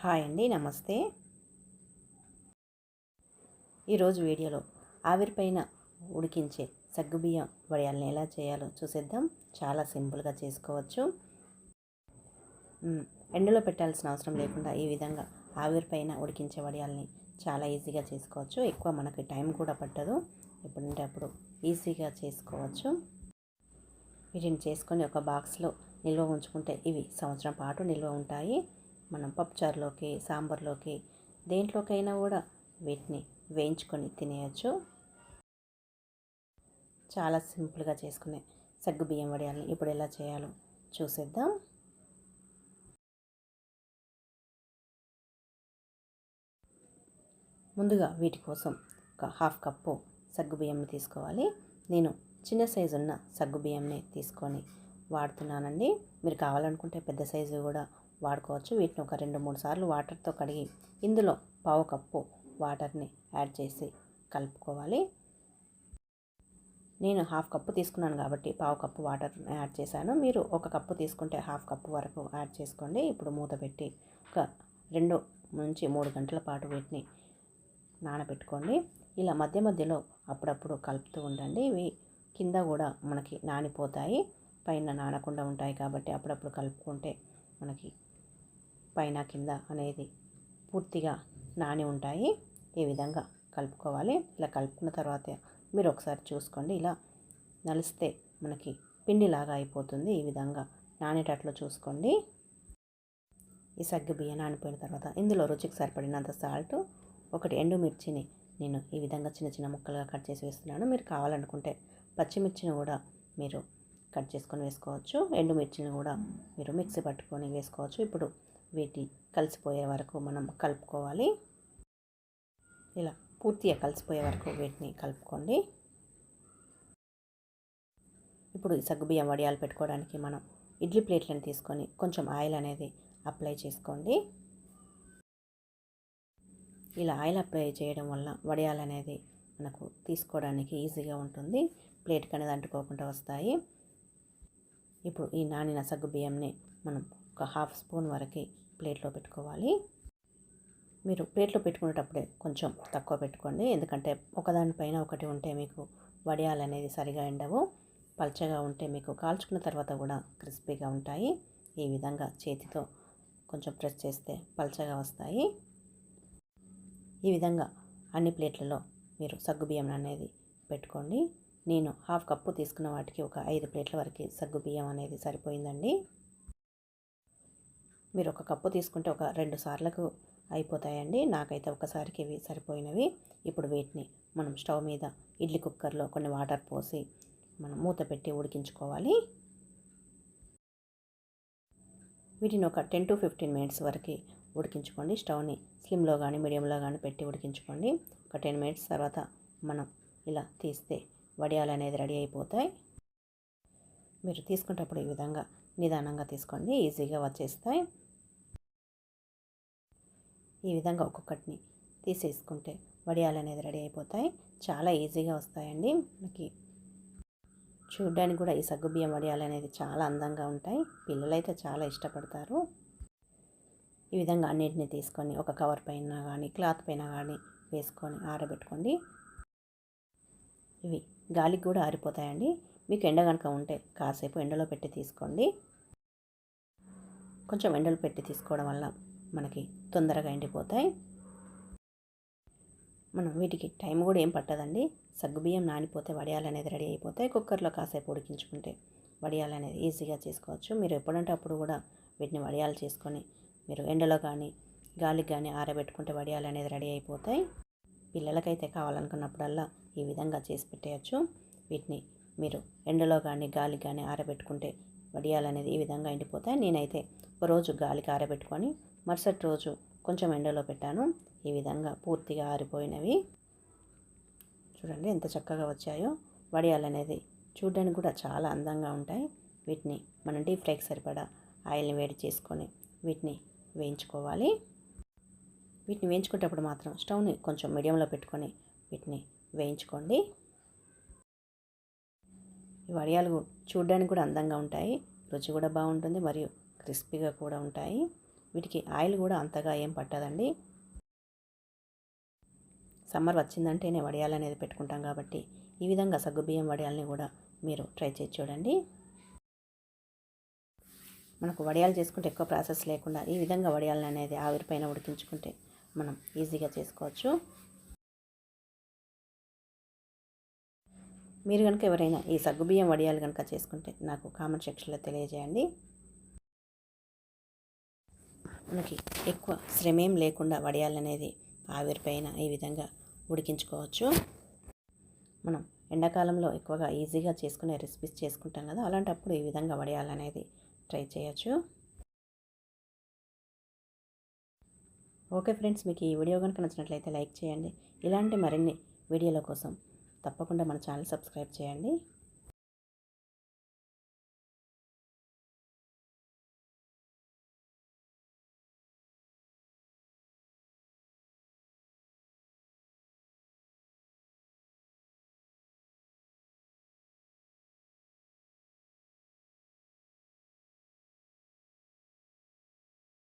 Hi అండి నమస్తే. ఈరోజు వీడియోలో ఆవిరిపైన ఉడికించే సగ్గుబియ్యం వడియాలని ఎలా చేయాలో చూసేద్దాం. చాలా సింపుల్గా చేసుకోవచ్చు. ఎండలో పెట్టాల్సిన అవసరం లేకుండా ఈ విధంగా ఆవిరిపైన ఉడికించే వడియాలని చాలా ఈజీగా చేసుకోవచ్చు. ఎక్కువ మనకి టైం కూడా పట్టదు. ఎప్పుడంటే అప్పుడు ఈజీగా చేసుకోవచ్చు. వీటిని చేసుకొని ఒక బాక్స్లో నిల్వ ఉంచుకుంటే ఇవి సంవత్సరం పాటు నిల్వ ఉంటాయి. మనం పప్పుచారులోకి సాంబార్లోకి దేంట్లోకైనా కూడా వీటిని వేయించుకొని తినేయచ్చు. చాలా సింపుల్గా చేసుకునే సగ్గు బియ్యం వడియాలని ఇప్పుడు ఎలా చేయాలో చూసేద్దాం. ముందుగా వీటి కోసం ఒక హాఫ్ కప్పు సగ్గు బియ్యంని తీసుకోవాలి. నేను చిన్న సైజు ఉన్న సగ్గు బియ్యంని తీసుకొని వాడుతున్నానండి. మీరు కావాలనుకుంటే పెద్ద సైజు కూడా వాడుకోవచ్చు. వీటిని ఒక రెండు మూడు సార్లు వాటర్తో కడిగి ఇందులో పావు కప్పు వాటర్ని యాడ్ చేసి కలుపుకోవాలి. నేను హాఫ్ కప్పు తీసుకున్నాను కాబట్టి పావు కప్పు వాటర్ యాడ్ చేశాను. మీరు ఒక కప్పు తీసుకుంటే హాఫ్ కప్పు వరకు యాడ్ చేసుకోండి. ఇప్పుడు మూత పెట్టి ఒక రెండు నుంచి మూడు గంటల పాటు వీటిని నానబెట్టుకోండి. ఇలా మధ్య మధ్యలో అప్పుడప్పుడు కలుపుతూ ఉండండి. ఇవి కింద కూడా మనకి నానిపోతాయి. పైన నానకుండా ఉంటాయి కాబట్టి అప్పుడప్పుడు కలుపుకుంటే మనకి పైన కింద అనేది పూర్తిగా నాని ఉంటాయి. ఈ విధంగా కలుపుకోవాలి. ఇలా కలుపుకున్న తర్వాత మీరు ఒకసారి చూసుకోండి. ఇలా నలిస్తే మనకి పిండిలాగా అయిపోతుంది. ఈ విధంగా నానేటట్లు చూసుకోండి. ఈ సగ్గు బియ్యం నానిపోయిన తర్వాత ఇందులో రుచికి సరిపడినంత సాల్ట్ ఒకటి ఎండుమిర్చిని నేను ఈ విధంగా చిన్న చిన్న ముక్కలుగా కట్ చేసి వేస్తున్నాను. మీరు కావాలనుకుంటే పచ్చిమిర్చిని కూడా మీరు కట్ చేసుకొని వేసుకోవచ్చు. ఎండుమిర్చిని కూడా మీరు మిక్సీ పట్టుకొని వేసుకోవచ్చు. ఇప్పుడు వీటి కలిసిపోయే వరకు మనం కలుపుకోవాలి. ఇలా పూర్తిగా కలిసిపోయే వరకు వీటిని కలుపుకోండి. ఇప్పుడు ఈ సగ్గుబియ్యం వడియాలు పెట్టుకోవడానికి మనం ఇడ్లీ ప్లేట్లను తీసుకొని కొంచెం ఆయిల్ అనేది అప్లై చేసుకోండి. ఇలా ఆయిల్ అప్లై చేయడం వల్ల వడియాలు అనేది మనకు తీసుకోవడానికి ఈజీగా ఉంటుంది. ప్లేట్కి అనేది అంటుకోకుండా వస్తాయి. ఇప్పుడు ఈ నానిన సగ్గు బియ్యంని మనం ఒక హాఫ్ స్పూన్ వరకు ప్లేట్లో పెట్టుకోవాలి. మీరు ప్లేట్లో పెట్టుకునేటప్పుడే కొంచెం తక్కువ పెట్టుకోండి. ఎందుకంటే ఒకదానిపైన ఒకటి ఉంటే మీకు వడియాలు అనేది సరిగా ఎండవు. పల్చగా ఉంటే మీకు కాల్చుకున్న తర్వాత కూడా క్రిస్పీగా ఉంటాయి. ఈ విధంగా చేతితో కొంచెం ప్రెస్ చేస్తే పల్చగా వస్తాయి. ఈ విధంగా అన్ని ప్లేట్లలో మీరు సగ్గుబియ్యం అనేది పెట్టుకోండి. నేను హాఫ్ కప్పు తీసుకున్న వాటికి ఒక ఐదు ప్లేట్ల వరకు సగ్గుబియ్యం అనేది సరిపోయిందండి. మీరు ఒక కప్పు తీసుకుంటే ఒక రెండు సార్లకు అయిపోతాయండి. నాకైతే ఒకసారికి ఇవి సరిపోయినవి. ఇప్పుడు వీటిని మనం స్టవ్ మీద ఇడ్లీ కుక్కర్లో కొన్ని వాటర్ పోసి మనం మూత పెట్టి ఉడికించుకోవాలి. వీటిని ఒక టెన్ టు ఫిఫ్టీన్ మినిట్స్ వరకు ఉడికించుకోండి. స్టవ్ని స్లిమ్లో కానీ మీడియంలో కానీ పెట్టి ఉడికించుకోండి. ఒక టెన్ మినిట్స్ తర్వాత మనం ఇలా తీస్తే వడియాలు అనేది రెడీ అయిపోతాయి. మీరు తీసుకునేటప్పుడు ఈ విధంగా నిదానంగా తీసుకోండి. ఈజీగా వచ్చేస్తాయి. ఈ విధంగా ఒక్కొక్కటిని తీసేసుకుంటే వడియాలు అనేది రెడీ అయిపోతాయి. చాలా ఈజీగా వస్తాయండి. మనకి చూడ్డానికి కూడా ఈ సగ్గుబియ్యం వడియాలు అనేది చాలా అందంగా ఉంటాయి. పిల్లలైతే చాలా ఇష్టపడతారు. ఈ విధంగా అన్నిటిని తీసుకొని ఒక కవర్ పైన కానీ క్లాత్ పైన కానీ వేసుకొని ఆరబెట్టుకోండి. ఇవి గాలికి కూడా ఆరిపోతాయండి. మీకు ఎండ కనుక ఉంటే కాసేపు ఎండలో పెట్టి తీసుకోండి. కొంచెం ఎండలో పెట్టి తీసుకోవడం వల్ల మనకి తొందరగా ఎండిపోతాయి. మనం వీటికి టైం కూడా ఏం పట్టదండి. సగ్గుబియ్యం నానిపోతే వడియాలు అనేది రెడీ అయిపోతాయి. కుక్కర్లో కాసేపు ఉడికించుకుంటే వడియాలు అనేది ఈజీగా చేసుకోవచ్చు. మీరు ఎప్పుడంటే అప్పుడు కూడా వీటిని వడియాలు చేసుకొని మీరు ఎండలో కానీ గాలికి కానీ ఆరబెట్టుకుంటే వడియాలు అనేది రెడీ అయిపోతాయి. పిల్లలకైతే కావాలనుకున్నప్పుడల్లా ఈ విధంగా చేసి పెట్టేయచ్చు. వీటిని మీరు ఎండలో కానీ గాలికి కానీ ఆరబెట్టుకుంటే వడియాలు అనేది ఈ విధంగా ఎండిపోతాయి. నేనైతే ఒక రోజు గాలికి ఆరబెట్టుకొని మరుసటి రోజు కొంచెం ఎండలో పెట్టాను. ఈ విధంగా పూర్తిగా ఆరిపోయినవి. చూడండి ఎంత చక్కగా వచ్చాయో. వడియాలు అనేది చూడడానికి కూడా చాలా అందంగా ఉంటాయి. వీటిని మనం డీప్ ఫ్రైకి సరిపడా ఆయిల్ని వేడి చేసుకొని వీటిని వేయించుకోవాలి. వీటిని వేయించుకునేటప్పుడు మాత్రం స్టవ్ని కొంచెం మీడియంలో పెట్టుకొని వీటిని వేయించుకోండి. ఈ వడియాలు చూడడానికి కూడా అందంగా ఉంటాయి. రుచి కూడా బాగుంటుంది మరియు క్రిస్పీగా కూడా ఉంటాయి. వీటికి ఆయిల్ కూడా అంతగా ఏం పట్టదండి. సమ్మర్ వచ్చిందంటేనే వడియాలు అనేది పెట్టుకుంటాం కాబట్టి ఈ విధంగా సగ్గుబియ్యం వడియాలని కూడా మీరు ట్రై చేసి చూడండి. మనకు వడియాలు చేసుకుంటే ఎక్కువ ప్రాసెస్ లేకుండా ఈ విధంగా వడియాలని అనేది ఆవిరిపైన ఉడికించుకుంటే మనం ఈజీగా చేసుకోవచ్చు. మీరు కనుక ఎవరైనా ఈ సగ్గుబియ్యం వడియాలు కనుక చేసుకుంటే నాకు కామెంట్ సెక్షన్లో తెలియజేయండి. మనకి ఎక్కువ శ్రమేం లేకుండా వడియాలనేది ఆవిరిపైన ఈ విధంగా ఉడికించుకోవచ్చు. మనం ఎండాకాలంలో ఎక్కువగా ఈజీగా చేసుకునే రెసిపీస్ చేసుకుంటాం కదా అలాంటప్పుడు ఈ విధంగా వడియాలనేది ట్రై చేయొచ్చు. ఓకే ఫ్రెండ్స్ మీకు ఈ వీడియో కనుక నచ్చినట్లయితే లైక్ చేయండి. ఇలాంటి మరిన్ని వీడియోల కోసం తప్పకుండా మన ఛానల్ సబ్స్క్రైబ్ చేయండి.